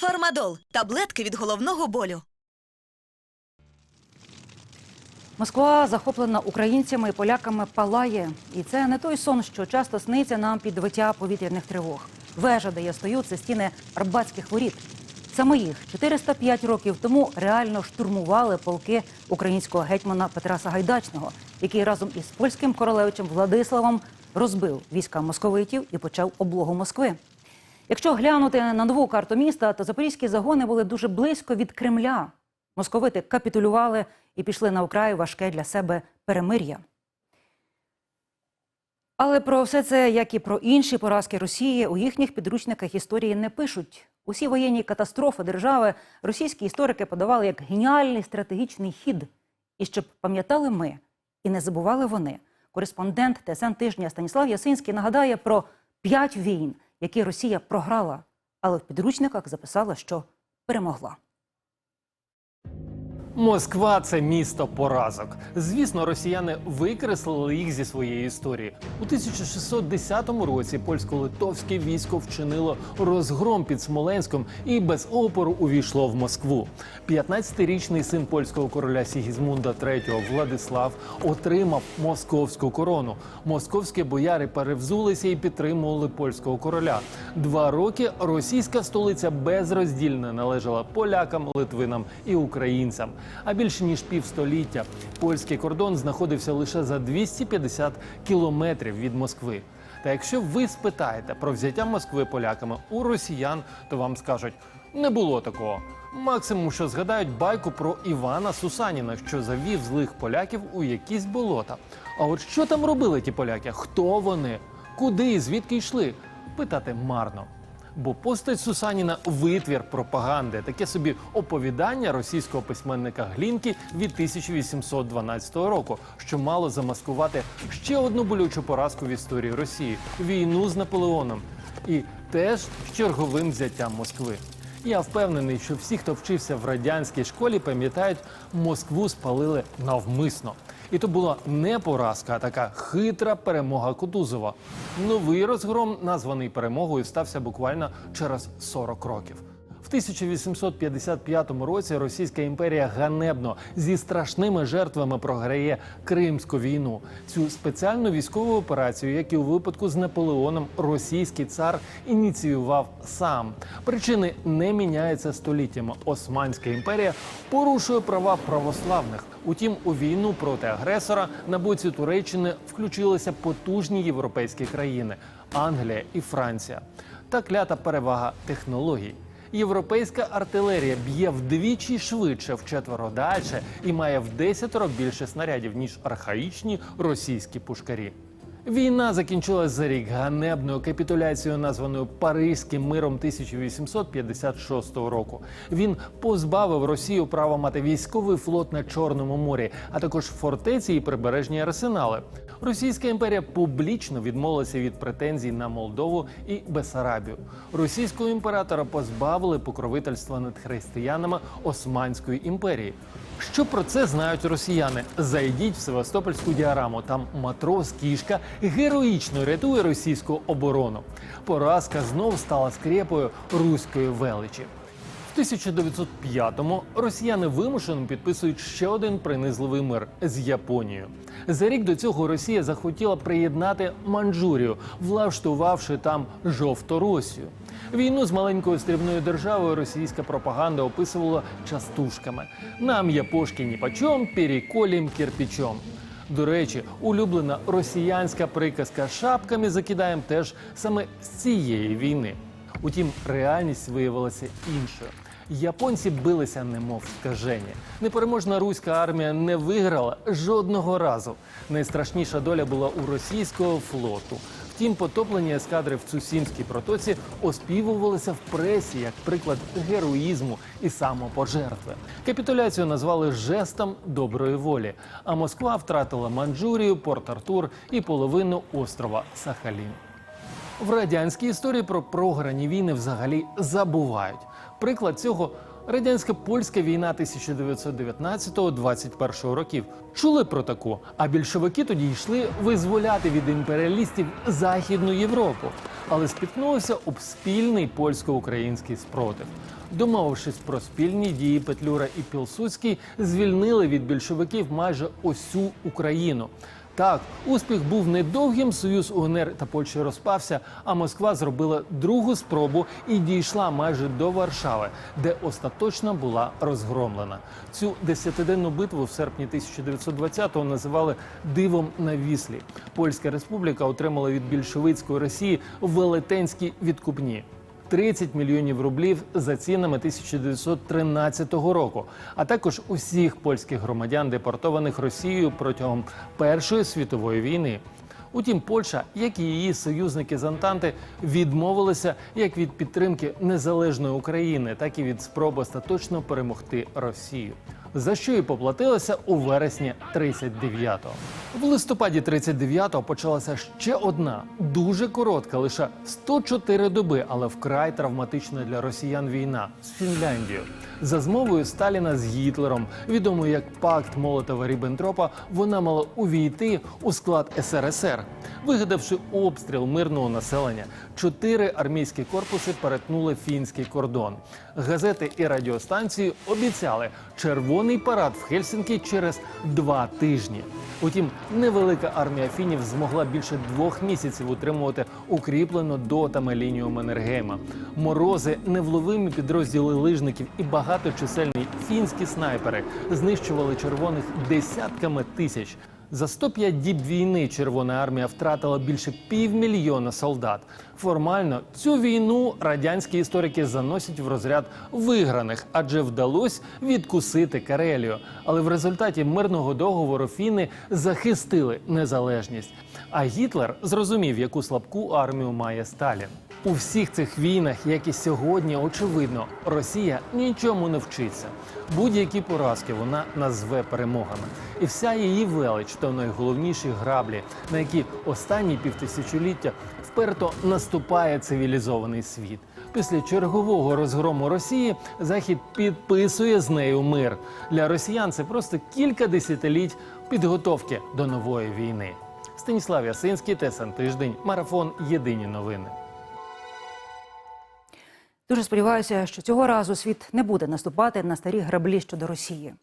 Фармадол таблетки від головного болю. Москва захоплена українцями і поляками палає, і це не той сон, що часто сниться нам під виття повітряних тривог. Вежа, де я стою, це стіни Арбатських воріт. Саме їх 405 років тому реально штурмували полки українського гетьмана Петра Сагайдачного, який разом із польським королевичем Владиславом розбив війська московитів і почав облогу Москви. Якщо глянути на нову карту міста, то запорізькі загони були дуже близько від Кремля. Московити капітулювали і пішли на вкрай важке для себе перемир'я. Але про все це, як і про інші поразки Росії, у їхніх підручниках історії не пишуть. Усі воєнні катастрофи держави російські історики подавали як геніальний стратегічний хід. І щоб пам'ятали ми і не забували вони. Кореспондент ТСН тижня Станіслав Ясинський нагадає про п'ять війн, які Росія програла, але в підручниках записала, що перемогла. Москва це місто поразок. Звісно, росіяни викреслили їх зі своєї історії. У 1610 році польсько-литовське військо вчинило розгром під Смоленськом і без опору увійшло в Москву. 15-річний син польського короля Сігізмунда III Владислав отримав московську корону. Московські бояри перевзулися і підтримували польського короля. Два роки російська столиця безроздільно належала полякам, литвинам і українцям. А більше ніж півстоліття польський кордон знаходився лише за 250 кілометрів від Москви. Та якщо ви спитаєте про взяття Москви поляками у росіян, то вам скажуть не було такого. Максимум, що згадають байку про Івана Сусаніна, що завів злих поляків у якісь болота. А от що там робили ті поляки? Хто вони? Куди і звідки йшли? Питати марно. Бо постать Сусаніна витвір пропаганди, таке собі оповідання російського письменника Глінки від 1812 року, що мало замаскувати ще одну болючу поразку в історії Росії війну з Наполеоном, і теж черговим взяттям Москви. Я впевнений, що всі, хто вчився в радянській школі, пам'ятають, Москву спалили навмисно. І то була не поразка, а така хитра перемога Кутузова. Новий розгром, названий перемогою, стався буквально через 40 років. В 1855 році Російська імперія ганебно зі страшними жертвами програє Кримську війну. Цю спеціальну військову операцію, як і у випадку з Наполеоном, російський цар ініціював сам. Причини не міняються століттями. Османська імперія порушує права православних. Утім, у війну проти агресора на боці Туреччини включилися потужні європейські країни Англія і Франція. Та клята перевага технологій. Європейська артилерія б'є вдвічі швидше, вчетверо далі і має в десятеро більше снарядів ніж архаїчні російські пушкарі. Війна закінчилась за рік ганебною капітуляцією, названою Паризьким миром 1856 року. Він позбавив Росію права мати військовий флот на Чорному морі, а також фортеці і прибережні арсенали. Російська імперія публічно відмовилася від претензій на Молдову і Бесарабію. Російського імператора позбавили покровительства над християнами Османської імперії. Що про це знають росіяни? Зайдіть в Севастопольську діараму. Там матрос кішка героїчно рятує російську оборону. Поразка знов стала скрепою руської величі. В 1905-му росіяни вимушено підписують ще один принизливий мир з Японією. За рік до цього Росія захотіла приєднати Манчжурію, влаштувавши там жовторосію. Війну з маленькою стрібною державою російська пропаганда описувала частушками. Нам япошки ні почом, переколім кирпичом. До речі, улюблена росіянська приказка шапками закидаєм теж саме з цієї війни. Утім, реальність виявилася іншою. Японці билися, немов скажені. Непереможна руська армія не виграла жодного разу. Найстрашніша доля була у російського флоту. Втім, потоплені ескадри в Цусімській протоці оспівувалися в пресі як приклад героїзму і самопожертви. Капітуляцію назвали жестом доброї волі. А Москва втратила Манчжурію, Порт-Артур і половину острова Сахалін. В радянській історії про програні війни взагалі забувають. Приклад цього Радянська польська війна 1919-21 років. Чули про таку? А більшовики тоді йшли визволяти від імперіалістів Західну Європу, але спіткнулися об спільний польсько-український спротив. Домовившись про спільні дії, Петлюра і Пілсудський звільнили від більшовиків майже усю Україну. Так, успіх був недовгим. Союз УНР та Польщі розпався. А Москва зробила другу спробу і дійшла майже до Варшави, де остаточно була розгромлена. Цю десятиденну битву в серпні 1920-го називали дивом на віслі. Польська республіка отримала від більшовицької Росії велетенські відкупні. 30 мільйонів рублів за цінами 1913 року, а також усіх польських громадян, депортованих Росією протягом Першої світової війни. Утім, Польща, як і її союзники з Антанти, відмовилися як від підтримки незалежної України, так і від спроб остаточно перемогти Росію. За що і поплатилася у вересні 39-го. В листопаді 39-го почалася ще одна дуже коротка, лише 104 доби, але вкрай травматична для росіян війна з Фінляндією. За змовою Сталіна з Гітлером, відомою як Пакт Молотова Ріббентропа, вона мала увійти у склад СРСР, вигадавши обстріл мирного населення. Чотири армійські корпуси перетнули фінський кордон. Газети і радіостанції обіцяли червоний парад в Хельсінкі через два тижні. Утім, невелика армія фінів змогла більше двох місяців утримувати укріплену дотами лінію Маннергейма. Морози, невловимі підрозділи лижників і багаточисельні фінські снайпери знищували червоних десятками тисяч. За 105 діб війни Червона армія втратила більше півмільйона солдат. Формально цю війну радянські історики заносять в розряд виграних, адже вдалося відкусити Карелію. Але в результаті мирного договору фіни захистили незалежність. А Гітлер зрозумів, яку слабку армію має Сталін. У всіх цих війнах, як і сьогодні, очевидно, Росія нічому не вчиться. Будь-які поразки вона назве перемогами, і вся її велич то найголовніші граблі, на які останні півтисячоліття вперто наступає цивілізований світ. Після чергового розгрому Росії Захід підписує з нею мир. Для росіян це просто кілька десятиліть підготовки до нової війни. Станіслав Ясинський, ТСН Тиждень, марафон Єдині новини. Дуже сподіваюся, що цього разу світ не буде наступати на старі граблі щодо Росії.